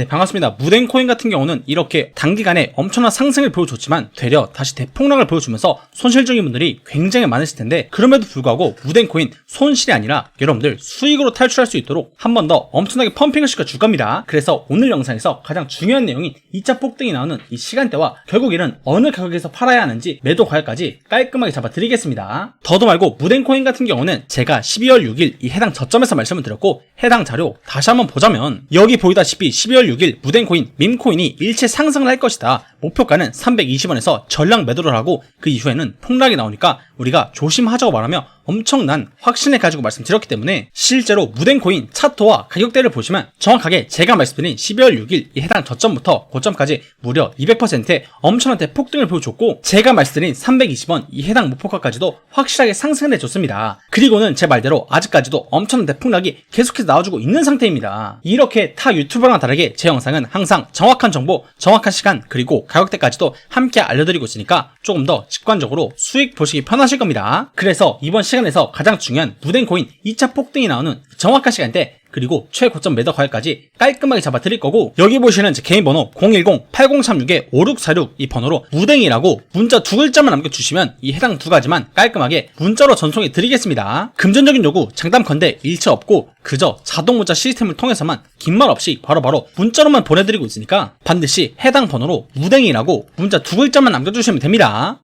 네, 반갑습니다. 무덴코인 같은 경우는 이렇게 단기간에 엄청난 상승을 보여줬지만 되려 다시 대폭락을 보여주면서 손실 중인 분들이 굉장히 많으실 텐데 그럼에도 불구하고 무덴코인 손실이 아니라 여러분들 수익으로 탈출할 수 있도록 한 번 더 엄청나게 펌핑을 시켜줄 겁니다. 그래서 오늘 영상에서 가장 중요한 내용인 2차 폭등이 나오는 이 시간대와 결국 이는 어느 가격에서 팔아야 하는지 매도 가격까지 깔끔하게 잡아드리겠습니다. 더도 말고 무덴코인 같은 경우는 제가 12월 6일 이 해당 저점에서 말씀을 드렸고 해당 자료 다시 한번 보자면 여기 보이다시피 12월 6일 무덴코인 밈코인이 일체 상승을 할 것이다. 목표가는 320원에서 전량 매도를 하고 그 이후에는 폭락이 나오니까 우리가 조심하자고 말하며 엄청난 확신을 가지고 말씀드렸기 때문에 실제로 무덴코인 차트와 가격대를 보시면 정확하게 제가 말씀드린 12월 6일 이 해당 저점부터 고점까지 무려 200%의 엄청난 대폭등을 보여줬고 제가 말씀드린 320원 이 해당 목표가까지도 확실하게 상승을 해줬습니다. 그리고는 제 말대로 아직까지도 엄청난 대폭락이 계속해서 나와주고 있는 상태입니다. 이렇게 타 유튜버랑 다르게 제 영상은 항상 정확한 정보, 정확한 시간 그리고 가격대까지도 함께 알려드리고 있으니까 조금 더 직관적으로 수익 보시기 편하실 겁니다. 그래서 이번 시간 에서 가장 중요한 무덴코인 2차 폭등이 나오는 정확한 시간대 그리고 최고점 매도 가격까지 깔끔하게 잡아 드릴 거고 여기 보시는 제 개인 번호 010-8036-5646 이 번호로 무댕이라고 문자 두 글자만 남겨주시면 이 해당 두 가지만 깔끔하게 문자로 전송해 드리겠습니다. 금전적인 요구 장담컨대 일체 없고 그저 자동 문자 시스템을 통해서만 긴 말 없이 바로바로 문자로만 보내드리고 있으니까 반드시 해당 번호로 무댕이라고 문자 두 글자만 남겨주시면 됩니다.